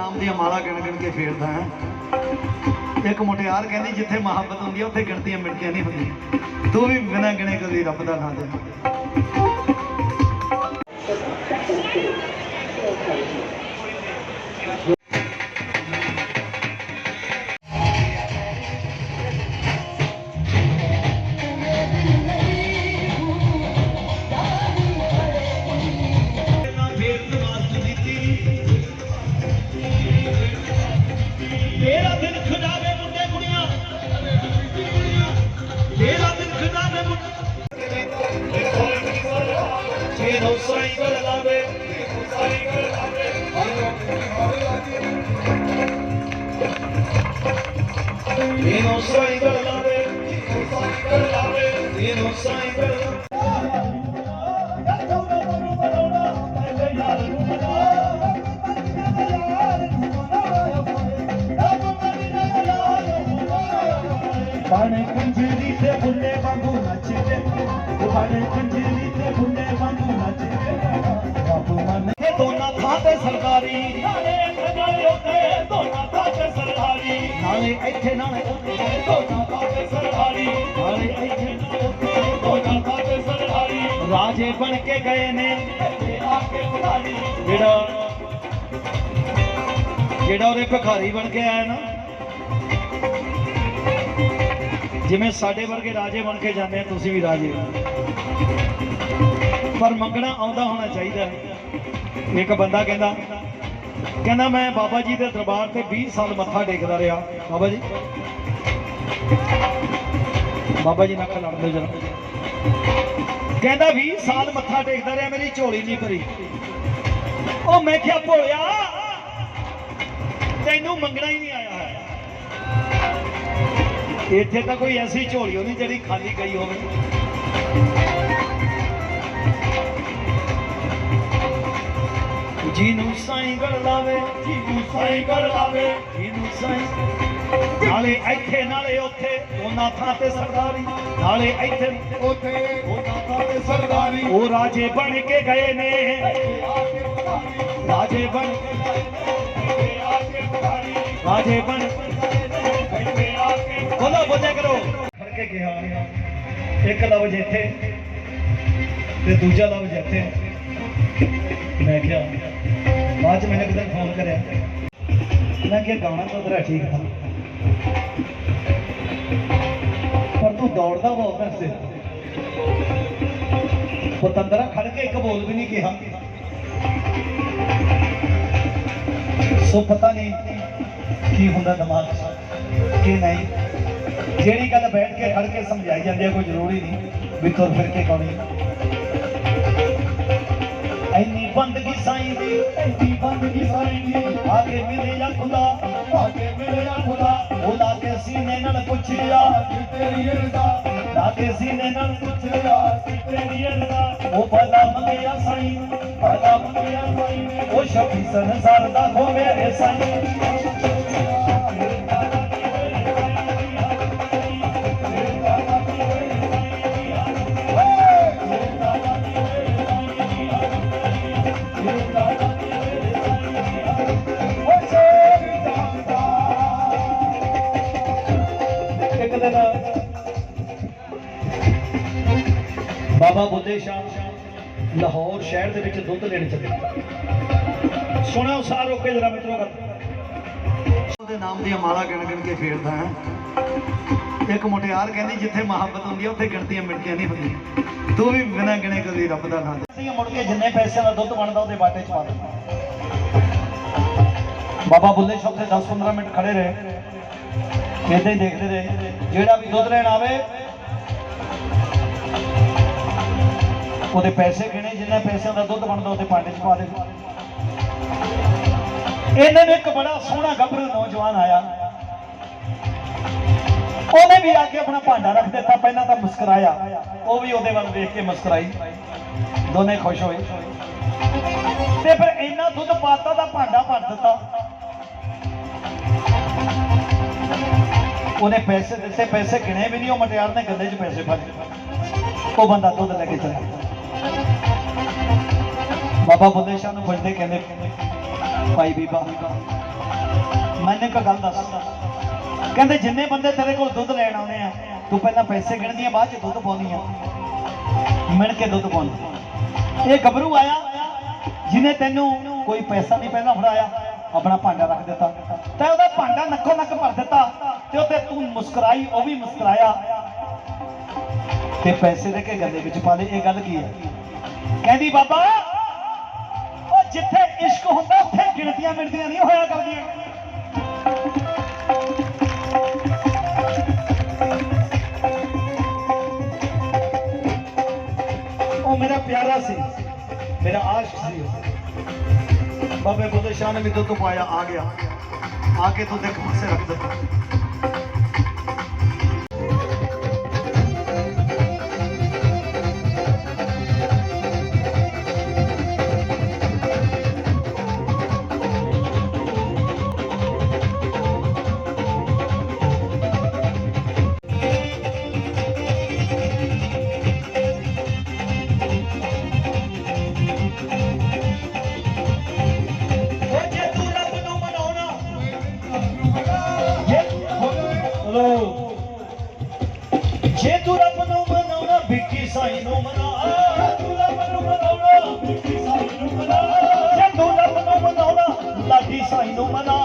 ਨਾਮ ਦੀਆਂ ਮਾਲਾ ਗਿਣ ਗਿਣ ਕੇ ਫੇਰਦਾ ਹਾਂ। ਇੱਕ ਮੁਟਿਆਰ ਕਹਿੰਦੀ, ਜਿੱਥੇ ਮੁਹੱਬਤ ਹੁੰਦੀ ਹੈ ਉੱਥੇ ਗਿਣਤੀਆਂ ਮਿੰਟੀਆਂ ਨਹੀਂ ਹੁੰਦੀਆਂ। ਤੂੰ ਵੀ ਬਿਨਾਂ ਗਿਣੇ ਕਦੀ ਰੱਬ ਦਾ ਨਾਂ ਦੇ। ਜੇ ਨੋ ਸਾਈ ਕਰ ਲਾਵੇ ਇਹ ਨੋ ਸਾਈ ਕਰ ਲਾਵੇ ਇਹ ਨੋ ਸਾਈ ਕਰ ਲਾਵੇ ਬਾਣੇ ਕੰਜਰੀ ਤੇ ਬੁੱਲੇ ਵਾਂਗੂ ਨੱਚਦੇ ਬਾਣੇ ਕੰਜਰੀ ਤੇ ਬੁੱਲੇ ਵਾਂਗੂ ਤੇ ਸਰਦਾਰੀ ਨਾਲੇ ਇੱਥੇ ਨਾਲੇ ਉੱਥੇ ਦੋਨਾਂ ਥਾਂ ਤੇ ਸਰਦਾਰੀ ਨਾਲੇ ਇੱਥੇ ਨਾਲੇ ਉੱਥੇ ਦੋਨਾਂ ਥਾਂ ਤੇ ਸਰਦਾਰੀ ਨਾਲੇ ਇੱਥੇ ਨਾਲੇ ਉੱਥੇ ਦੋਨਾਂ ਥਾਂ ਤੇ ਸਰਦਾਰੀ ਰਾਜੇ ਬਣ ਕੇ ਗਏ ਨੇ। ਇੱਥੇ ਆ ਕੇ ਬੁਲਾਲੀ ਜਿਹੜਾ ਜਿਹੜਾ ਉਹਦੇ ਭਿਖਾਰੀ ਬਣ ਕੇ ਆਇਆ ਨਾ ਜਿਵੇਂ ਸਾਡੇ ਵਰਗੇ ਰਾਜੇ ਬਣ ਕੇ ਜਾਂਦੇ ਆ ਤੁਸੀਂ ਵੀ ਰਾਜੇ ਪਰ ਮੰਗਣਾ ਆਉਂਦਾ ਹੋਣਾ ਚਾਹੀਦਾ ਹੈ। ਇੱਕ ਬੰਦਾ ਕਹਿੰਦਾ ਕਹਿੰਦਾ ਮੈਂ ਬਾਬਾ ਜੀ ਦੇ ਦਰਬਾਰ ਤੇ 20 ਸਾਲ ਮੱਥਾ ਟੇਕਦਾ ਰਿਹਾ। ਬਾਬਾ ਜੀ। ਬਾਬਾ ਜੀ ਨਾਲ ਲੜਦੇ ਜਰਾ। ਕਹਿੰਦਾ 20 ਸਾਲ ਮੱਥਾ ਟੇਕਦਾ ਰਿਹਾ, ਮੇਰੀ ਝੋਲੀ ਨਹੀਂ ਭਰੀ। ਉਹ ਮੈਂ ਕਿਹਾ, ਭੋਲਿਆ, ਤੈਨੂੰ ਮੰਗਣਾ ਹੀ ਨਹੀਂ ਆਇਆ ਹੈ ਇੱਥੇ ਤਾਂ ਕੋਈ ਐਸੀ ਝੋਲੀ ਨਹੀਂ ਜਿਹੜੀ ਖਾਲੀ ਗਈ ਹੋਵੇ। ਜਿਹਨੂੰ ਸਾਈਂ ਗੜ ਲਾਵੇ ਜਿਹਨੂੰ ਸਾਈਂ ਗੜ ਲਾਵੇ ਜਿਹਨੂੰ ਸਾਈਂ ਨਾਲੇ ਇੱਥੇ ਨਾਲੇ ਉੱਥੇ ਉਹਨਾਂ ਥਾਂ ਤੇ ਸਰਦਾਰੀ ਨਾਲੇ ਇੱਥੇ ਉੱਥੇ ਉਹਨਾਂ ਥਾਂ ਤੇ ਸਰਦਾਰੀ ਉਹ ਰਾਜੇ ਬਣ ਕੇ ਗਏ ਨੇ ਰਾਜੇ ਬਣ ਕੇ ਗਏ ਨੇ ਰਾਜੇ ਬਣ ਕੇ ਗਏ ਨੇ ਇੱਥੇ ਆ ਕੇ ਬੋਲੋ ਬੋਲਿਆ ਕਰੋ ਫੜ ਕੇ ਕਿਹਾ ਇੱਕ ਲਫ਼ਜ਼ ਇੱਥੇ ਤੇ ਦੂਜਾ ਲਫ਼ਜ਼ ਇੱਥੇ ਮੈਂ ਕਿਹਾ ਬਾਅਦ ਚ ਮੈंने ਕਿਤੇ ਫੋਨ ਕਰਿਆ। ਮੈਂ ਕਿਹਾ ਗਾਣਾ ਤਾਂ ਤੇਰਾ ਠੀਕ था ਪਰ ਤੂੰ ਦੌੜਦਾ ਬਹੁਤ ਐ ਸੇ ਪਤੰਦਰਾ ਖੜ ਕੇ ਇੱਕ ਬੋਲ ਵੀ ਨਹੀਂ ਕਿਹਾ। ਸੋ ਪਤਾ ਨਹੀਂ ਕੀ ਹੁੰਦਾ ਦਿਮਾਗ 'ਚ, ਕੀ ਨਹੀਂ। ਜਿਹੜੀ ਗੱਲ ਬੈਠ ਕੇ ਖੜ ਕੇ ਸਮਝਾਈ ਜਾਂਦੀ ਹੈ ਕੋਈ ਜ਼ਰੂਰੀ ਨਹੀਂ ਵੀ ਤੁਰ ਫਿਰ ਕੇ ਕੌਣੀ। ਐਨੀ ਬੰਦਗੀ ਸਾਈਂ ਦੀ, ਐਨੀ ਬੰਦਗੀ ਸਾਈਂ ਦੀ। ਆਗੇ ਮਿਲਿਆ ਖੁਦਾ ਆਗੇ ਮਿਲਿਆ ਖੁਦਾ। ਉਹ ਲਾ ਕੇ ਸੀਨੇ ਨਾਲ ਪੁੱਛਿਆ ਕਿ ਤੇਰੀ ਅਰਦਾ ਲਾ ਕੇ ਸੀਨੇ ਨਾਲ ਪੁੱਛਿਆ ਕਿ ਤੇਰੀ ਅਰਦਾ ਉਹ ਭਲਾ ਮੰਗਿਆ ਸਾਈਂ, ਭਲਾ ਮੰਗਿਆ ਸਾਈਂ। ਨੇ ਉਹ ਸ਼ਫੀ ਸੰਸਾਰ ਦਾ ਹੋ ਮੇਰੇ ਸਾਈਂ। ਇੱਕ ਦਿਨ ਬਾਬਾ ਬੁੱਢੇ ਸ਼ਾਹ ਲਾਹੌਰ ਸ਼ਹਿਰ ਦੇ ਵਿੱਚ ਦੁੱਧ ਲੈਣ ਚੱਲੇ। ਸੁਣਿਓ ਸਾਰ ਰੋਕ ਕੇ ਜਰਾ ਮਿੱਤਰੋ ਗੱਲ। ਉਹਦੇ ਨਾਮ ਦੀਆਂ ਮਾਲਾ ਗਿਣ ਗਿਣ ਕੇ ਫੇਰਦਾ ਹਾਂ। ਇੱਕ ਮੁਟਿਆਰ ਕਹਿੰਦੀ ਜਿੱਥੇ ਮੁਹੱਬਤ ਹੁੰਦੀ ਹੈ ਉੱਥੇ ਗਿਣਤੀਆਂ ਮਿਣਤੀਆਂ ਨਹੀਂ ਹੁੰਦੀਆਂ। ਤੂੰ ਵੀ ਬਿਨਾਂ ਗਿਣੇ ਕਦੀ ਰੱਬ ਦਾ ਨਾਂ ਦੇ ਮੁੜ ਕੇ ਜਿੰਨੇ ਪੈਸੇ ਦਾ ਦੁੱਧ ਬਣਦਾ ਉਹਦੇ ਬਾਟੇ ਚ ਪਾ ਦਿੰਦਾ ਬਾਬਾ ਬੁੱਲੇ ਸ਼ਾਹ ਤੇ 10-15 ਮਿੰਟ ਖੜੇ ਰਹੇ। ਏਦਾਂ ਹੀ ਦੇਖਦੇ ਰਹੇ। ਜਿਹੜਾ ਵੀ ਦੁੱਧ ਲੈਣ ਆਵੇ, ਉਹਦੇ ਪੈਸੇ ਗਿਣੇ, ਜਿੰਨੇ ਪੈਸਿਆਂ ਦਾ ਦੁੱਧ ਬਣਦਾ, ਉਹਦੇ ਭਾਂਡੇ 'ਚ ਪਾ ਦੇ। ਇਹਨਾਂ ਨੂੰ ਇੱਕ ਬੜਾ ਸੋਹਣਾ ਗੱਭਰੂ ਨੌਜਵਾਨ ਆਇਆ। ਉਹਨੇ ਵੀ ਆ ਕੇ ਆਪਣਾ ਭਾਂਡਾ ਰੱਖ ਦਿੱਤਾ, ਪਹਿਲਾਂ ਤਾਂ ਮੁਸਕਰਾਇਆ। ਉਹ ਵੀ ਉਹਦੇ ਵੱਲ ਵੇਖ ਕੇ ਮੁਸਕਰਾਈ। ਦੋਨੇ ਖੁਸ਼ ਹੋਏ। ਤੇ ਫਿਰ ਇੰਨਾ ਦੁੱਧ ਪਾਤਾ ਦਾ ਭਾਂਡਾ ਭਰ ਦਿੱਤਾ। ਉਹਨੇ ਪੈਸੇ ਦਿੱਤੇ, ਪੈਸੇ ਗਿਣੇ ਵੀ ਨਹੀਂ, ਉਹ ਮਟਿਆਰ ਨੇ ਗੱਲੇ 'ਚ ਪੈਸੇ ਭਰ ਉਹ ਬੰਦਾ ਦੁੱਧ ਲੈ ਕੇ ਚਲਾ ਬਾਬਾ ਬੁੱਲੇ ਸ਼ਾਹ ਨੂੰ ਪੁੱਛਦੇ ਕਹਿੰਦੇ, ਭਾਈ ਬੀਬਾ, ਮੈਨੂੰ ਇੱਕ ਗੱਲ ਦੱਸ। ਕਹਿੰਦੇ, ਜਿੰਨੇ ਬੰਦੇ ਤੇਰੇ ਕੋਲ ਦੁੱਧ ਲੈਣ ਆਉਂਦੇ ਆ, ਤੂੰ ਪਹਿਲਾਂ ਪੈਸੇ ਗਿਣਦੀ ਆ, ਬਾਅਦ ਚ ਦੁੱਧ ਪਾਉਂਦੀ ਆ। ਮਿਣ ਕੇ ਦੁੱਧ ਪਾਉਂਦੀ। ਇਹ ਗੱਭਰੂ ਆਇਆ, ਜਿਹਨੇ ਤੈਨੂੰ ਕੋਈ ਪੈਸਾ ਨਹੀਂ ਪਹਿਲਾਂ ਫੜਾਇਆ, ਆਪਣਾ ਭਾਂਡਾ ਰੱਖ ਦਿੱਤਾ। ਤੇ ਉਹਦਾ ਭਾਂਡਾ ਨੱਕੋ ਨੱਕ ਭਰ ਦਿੱਤਾ। ਤੇ ਉਹਤੇ ਤੂੰ ਮੁਸਕਰਾਈ, ਉਹ ਵੀ ਮੁਸਕਰਾਇਆ। ਤੇ ਪੈਸੇ ਦੇ ਕੇ ਗੱਲੇ ਵਿੱਚ ਪਾ ਲਏ, ਇਹ ਗੱਲ ਕੀ ਹੈ? ਕਹਿੰਦੀ, ਬਾਬਾ, ਉਹ ਜਿੱਥੇ ਇਸ਼ਕ ਹੁੰਦਾ, ਉੱਥੇ ਗਿਣਤੀਆਂ ਮਿਣਤੀਆਂ ਨਹੀਂ ਹੋਇਆ ਕਰਦੀਆਂ। ਉਹ ਮੇਰਾ ਪਿਆਰਾ ਸੀ, ਮੇਰਾ ਆਸ਼ਕ ਸੀ। ਬਾਬੇ ਬੁੱਲੇ ਸ਼ਾਹ ਨੇ ਵੀ ਦੁੱਧ ਪਾਇਆ, ਆ ਗਿਆ। ਆ ਕੇ ਤੂੰ ਦੇਖ ਪਾਸੇ ਰੱਖ ਹਲੋ ਜੇ ਤੂੰ ਰੱਬ ਨੂੰ ਮਨਾਉਣਾ ਬਿੱਕੀ ਸਾਈ ਨੂੰ ਮਨਾ ਤੂੰ ਰੱਬ ਨੂੰ ਮਨਾਉਣਾ ਬਿੱਕੀ ਸਾਈ ਨੂੰ ਮਨਾ